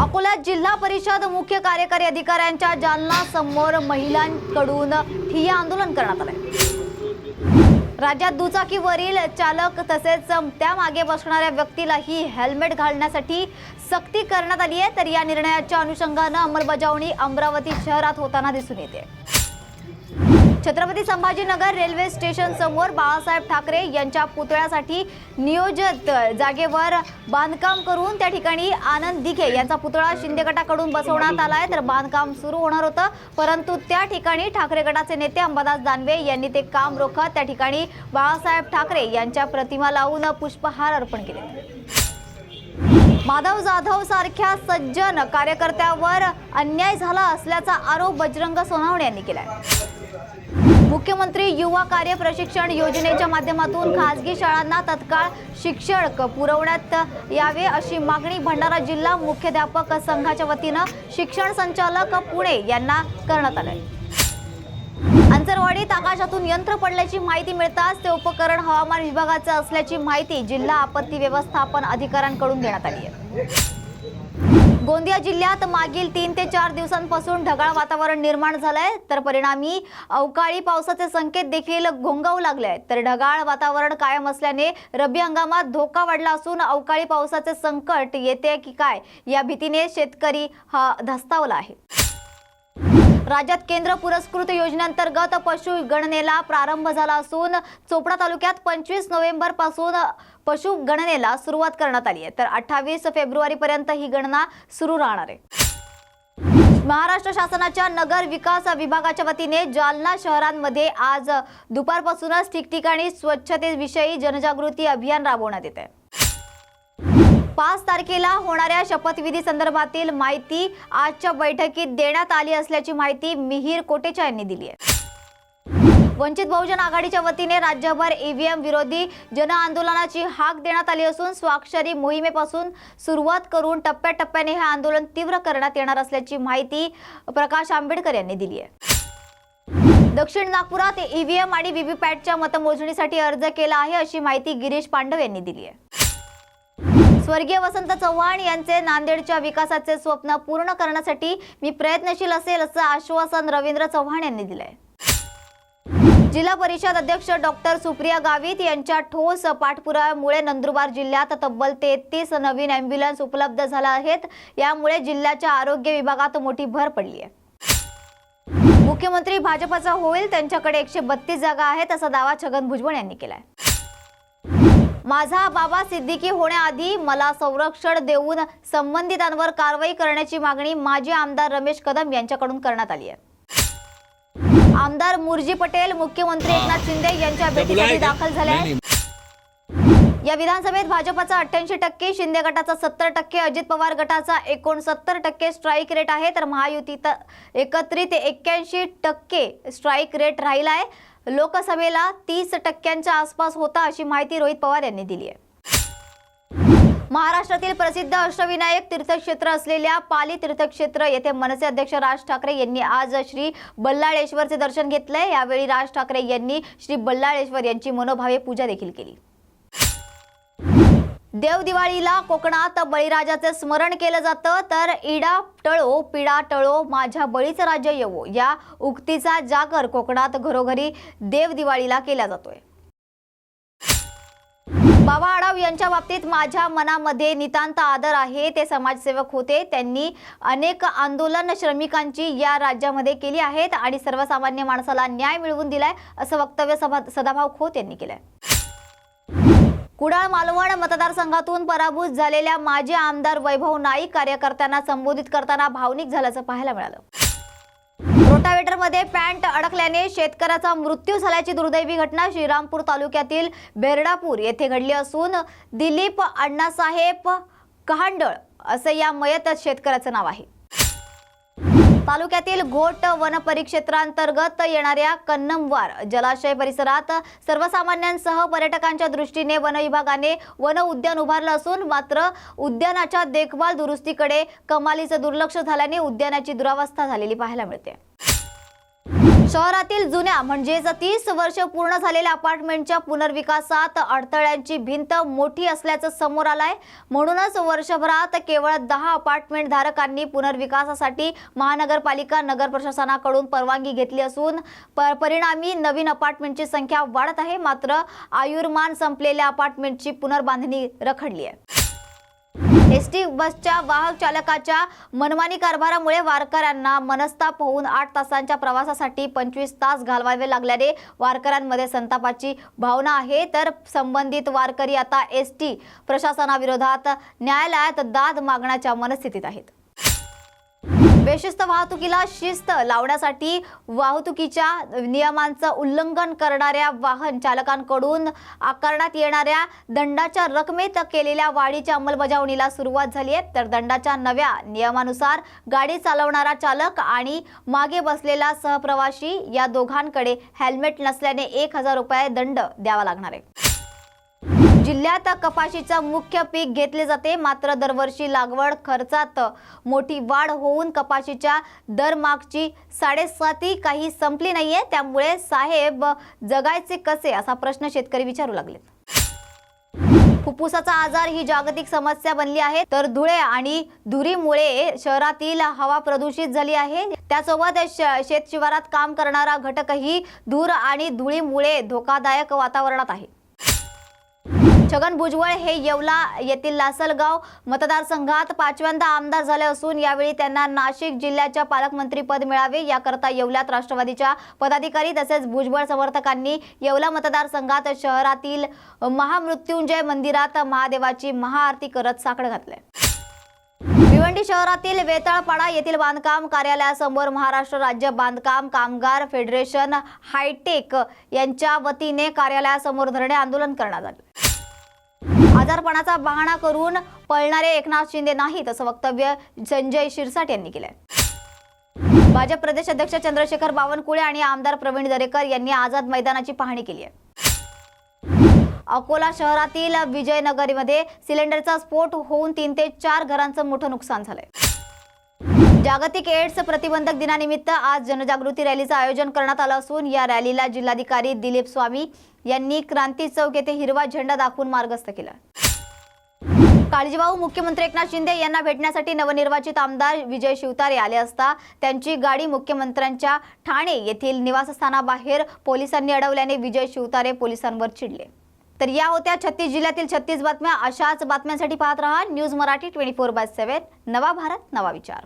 अकोला जिल्हा परिषद मुख्य कार्यकारी अधिकाऱ्यांच्या जालना समोर महिलांकडून ठिय्या आंदोलन करण्यात आलंय. राज्यात दुचाकीवरील चालक तसेच त्यामागे बसणाऱ्या व्यक्तीलाही हेल्मेट घालण्यासाठी सक्ती करण्यात आली आहे. तर या निर्णयाच्या अनुषंगानं अंमलबजावणी अमरावती शहरात होताना दिसून येते. छत्रपती संभाजीनगर रेल्वे स्टेशन समोर बाळासाहेब ठाकरे यांच्या पुतळ्यासाठी नियोजित जागेवर बांधकाम करून त्या ठिकाणी आनंद दिघे यांचा पुतळा शिंदे गटाकडून बसवण्यात आलाय तर बांधकाम सुरू होणार होतं. परंतु त्या ठिकाणी ठाकरे गटाचे नेते अंबादास दानवे यांनी ते काम रोखत त्या ठिकाणी बाळासाहेब ठाकरे यांच्या प्रतिमा लावून पुष्पहार अर्पण केले. माधव जाधव सारख्या सज्जन कार्यकर्त्यावर अन्याय झाला असल्याचा आरोप बजरंग सोनावणे यांनी केलाय. मुख्यमंत्री युवा कार्य प्रशिक्षण योजनेच्या माध्यमातून खासगी शाळांना तत्काळ शिक्षक पुरवण्यात यावे अशी मागणी भंडारा जिल्हा मुख्याध्यापक संघाच्या वतीनं शिक्षण संचालक पुणे यांना करण्यात आले अंतरवाडीत आकाशातून यंत्र पडल्याची माहिती मिळताच ते उपकरण हवामान विभागाचं असल्याची माहिती जिल्हा आपत्ती व्यवस्थापन अधिकाऱ्यांकडून देण्यात आली आहे. गोंदिया जिल्ह्यात मागील तीन ते चार दिवसांपासून ढगाळ वातावरण निर्माण झालंय. तर परिणामी अवकाळी पावसाचे संकेत देखील घोंगावू लागले आहेत तर ढगाळ वातावरण कायम असल्याने रब्बी हंगामात धोका वाढला असून अवकाळी पावसाचे संकट येते की काय या भीतीने शेतकरी हा धस्तावला आहे. राज्यात केंद्र पुरस्कृत योजनेअंतर्गत पशु गणनेला प्रारंभ झाला असून चोपडा तालुक्यात पंचवीस नोव्हेंबरपासून पशु गणनेला सुरुवात करण्यात आली आहे. तर अठ्ठावीस फेब्रुवारी पर्यंत ही गणना सुरू राहणार आहे. महाराष्ट्र शासनाच्या नगर विकास विभागाच्या वतीने जालना शहरांमध्ये आज दुपारपासूनच ठिकठिकाणी स्वच्छतेविषयी जनजागृती अभियान राबवण्यात येत आहे. पाच तारखेला होणाऱ्या शपथविधी संदर्भातील माहिती आजच्या बैठकीत देण्यात आली असल्याची माहिती मिहीर कोटेचा यांनी दिली आहे. वंचित बहुजन आघाडीच्या वतीने राज्यभर ईव्हीएम विरोधी जनआंदोलनाची हाक देण्यात आली असून स्वाक्षरी मोहिमेपासून सुरुवात करून टप्प्याटप्प्याने हे आंदोलन तीव्र करण्यात येणार असल्याची माहिती प्रकाश आंबेडकर यांनी दिली आहे. दक्षिण नागपुरात ईव्हीएम आणि व्हीव्हीपॅटच्या मतमोजणीसाठी अर्ज केला आहे अशी माहिती गिरीश पांडव यांनी दिली आहे. स्वर्गीय वसंत चव्हाण यांचे नांदेडच्या विकासाचे स्वप्न पूर्ण करण्यासाठी मी प्रयत्नशील असेल असं आश्वासन रवींद्र चव्हाण यांनी दिलंय. जिल्हा परिषद अध्यक्ष डॉक्टर सुप्रिया गावित यांच्या ठोस पाठपुराव्यामुळे नंदुरबार जिल्ह्यात तब्बल तेहतीस नवीन ॲम्ब्युलन्स उपलब्ध झाल्या आहेत. यामुळे जिल्ह्याच्या आरोग्य विभागात मोठी भर पडली आहे. मुख्यमंत्री भाजपचा होईल त्यांच्याकडे एकशे बत्तीस जागा आहेत असा दावा छगन भुजबळ यांनी केलाय. माझा बाबा सिद्दीकी होण्याआधी मला संरक्षण देऊन संबंधितांवर कारवाई करण्याची मागणी माजी आमदार रमेश कदम यांच्याकडून करण्यात आली आहे. आमदार मुरजी पटेल मुख्यमंत्री एकनाथ शिंदे यांच्या भेटीसाठी दाखल झाले आहेत. या विधानसभेत भाजपचा अठ्ठ्याऐंशी टक्के शिंदे गटाचा सत्तर टक्के अजित पवार गटाचा एकोणसत्तर टक्के स्ट्राईक रेट आहे. तर महायुतीत एकत्रित एक्क्याऐंशी टक्के स्ट्राईक रेट राहिला आहे लोकसभेला तीस टक्क्यांच्या आसपास होता अशी माहिती रोहित पवार यांनी दिली आहे. महाराष्ट्रातील प्रसिद्ध अष्टविनायक तीर्थक्षेत्र असलेल्या पाली तीर्थक्षेत्र येथे मनसे अध्यक्ष राज ठाकरे यांनी आज श्री बल्लाळेश्वरचे दर्शन घेतलंय. यावेळी राज ठाकरे यांनी श्री बल्लाळेश्वर यांची मनोभावे पूजा देखील केली. देवदिवाळीला कोकणात बळीराजाचे स्मरण केलं जातं. तर इडा टळो पिडा टळो माझ्या बळीचं राज्य येवो. या उक्तीचा जागर कोकणात घरोघरी देवदिवाळीला केला जातोय. बाबा आडाव यांच्या बाबतीत माझ्या मनामध्ये नितांत आदर आहे. ते समाजसेवक होते. त्यांनी अनेक आंदोलन श्रमिकांची या राज्यामध्ये केली आहेत आणि सर्वसामान्य माणसाला न्याय मिळवून दिलाय असं वक्तव्य सभा सदाभाऊ खोत यांनी केलंय. कुडाळ मालवण मतदारसंघातून पराभूत झालेल्या माजी आमदार वैभव नाईक कार्यकर्त्यांना संबोधित करताना भावनिक झाल्याचं पाहायला मिळालं. रोटावेटरमध्ये पॅन्ट अडकल्याने शेतकऱ्याचा मृत्यू झाल्याची दुर्दैवी घटना श्रीरामपूर तालुक्यातील बेरडापूर येथे घडली असून दिलीप अण्णासाहेब कहांडळ असं या मयत शेतकऱ्याचं नाव आहे. तालुक्यातील घोट वन परिक्षेत्रांतर्गत येणाऱ्या कन्नमवार जलाशय परिसरात सर्वसामान्यांसह पर्यटकांच्या दृष्टीने वन विभागाने वन उद्यान उभारलं असून मात्र उद्यानाच्या देखभाल दुरुस्तीकडे कमालीचं दुर्लक्ष झाल्याने उद्यानाची दुरावस्था झालेली पाहायला मिळते. शहरातील जुन्या म्हणजेच तीस वर्ष पूर्ण झालेल्या अपार्टमेंटच्या पुनर्विकासात अडथळ्यांची भिंत मोठी असल्याचं समोर आलंय. म्हणूनच वर्षभरात केवळ दहा अपार्टमेंट धारकांनी पुनर्विकासासाठी महानगरपालिका नगर प्रशासनाकडून परवानगी घेतली असून प- परिणामी नवीन अपार्टमेंटची संख्या वाढत आहे. मात्र आयुर्मान संपलेल्या अपार्टमेंटची पुनर्बांधणी रखडली आहे. एस टी बसच्या वाहक चालकाच्या मनमानी कारभारामुळे वारकऱ्यांना मनस्ताप होऊन आठ तासांच्या प्रवासासाठी पंचवीस तास घालवावे लागल्याने वारकऱ्यांमध्ये संतापाची भावना आहे. तर संबंधित वारकरी आता एस टी प्रशासनाविरोधात न्यायालयात दाद मागण्याच्या मनस्थितीत आहेत. बेशिस्त वाहतुकीला शिस्त लावण्यासाठी वाहतुकीच्या नियमांचं उल्लंघन करणाऱ्या वाहन चालकांकडून आकारण्यात येणाऱ्या दंडाच्या रकमेत केलेल्या वाढीच्या अंमलबजावणीला सुरुवात झाली आहे. तर दंडाच्या नव्या नियमानुसार गाडी चालवणारा चालक आणि मागे बसलेला सहप्रवाशी या दोघांकडे हेल्मेट नसल्याने एक हजार रुपये दंड द्यावा लागणार आहे. जिल्ह्यात कपाशीचं मुख्य पीक घेतले जाते. मात्र दरवर्षी लागवड खर्चात मोठी वाढ होऊन कपाशीच्या दरमागची साडेसाती काही संपली नाहीये. त्यामुळे साहेब जगायचे कसे असा प्रश्न शेतकरी विचारू लागलेत. फुफ्फुसाचा आजार ही जागतिक समस्या बनली आहे. तर धुळे आणि धुरीमुळे शहरातील हवा प्रदूषित झाली आहे. त्यासोबत शेत शेतशिवारात काम करणारा घटकही धूर आणि धुळीमुळे धोकादायक वातावरणात आहे. छगन भुजबळ हे येवला येथील लासलगाव मतदारसंघात पाचव्यांदा आमदार झाले असून यावेळी त्यांना नाशिक जिल्ह्याच्या पालकमंत्रीपद मिळावे याकरता येवल्यात राष्ट्रवादीच्या पदाधिकारी तसेच भुजबळ समर्थकांनी येवला मतदारसंघात शहरातील महामृत्युंजय मंदिरात महादेवाची महाआरती करत साखळ घातले. भिवंडी शहरातील वेताळपाडा येथील बांधकाम कार्यालयासमोर महाराष्ट्र राज्य बांधकाम कामगार फेडरेशन हायटेक यांच्या वतीने कार्यालयासमोर धरणे आंदोलन करण्यात आले. आजारपणाचा बहाणा करून पळणारे एकनाथ शिंदे नाहीत असं वक्तव्य संजय शिरसाट यांनी केलंय. भाजप प्रदेश अध्यक्ष चंद्रशेखर बावनकुळे आणि आमदार प्रवीण दरेकर यांनी आझाद मैदानाची पाहणी केली आहे. अकोला शहरातील विजयनगरीमध्ये सिलेंडरचा स्फोट होऊन तीन ते चार घरांचं मोठं नुकसान झालंय. जागतिक एड्स प्रतिबंधक दिनानिमित्त आज जनजागृती रॅलीचं आयोजन करण्यात आलं असून या रॅलीला जिल्हाधिकारी दिलीप स्वामी यांनी क्रांती चौक येथे हिरवा झेंडा दाखवून मार्गस्थ केला. काळजीवाहू मुख्यमंत्री एकनाथ शिंदे यांना भेटण्यासाठी नवनिर्वाचित आमदार विजय शिवतारे आले असता त्यांची गाडी मुख्यमंत्र्यांच्या ठाणे येथील निवासस्थानाबाहेर पोलिसांनी अडवल्याने विजय शिवतारे पोलिसांवर चिडले. तर या होत्या छत्तीस जिल्ह्यातील छत्तीस बातम्या अशाच बातम्यांसाठी पाहत रहा news Marathi twenty four by seven. नवा भारत नवा विचार.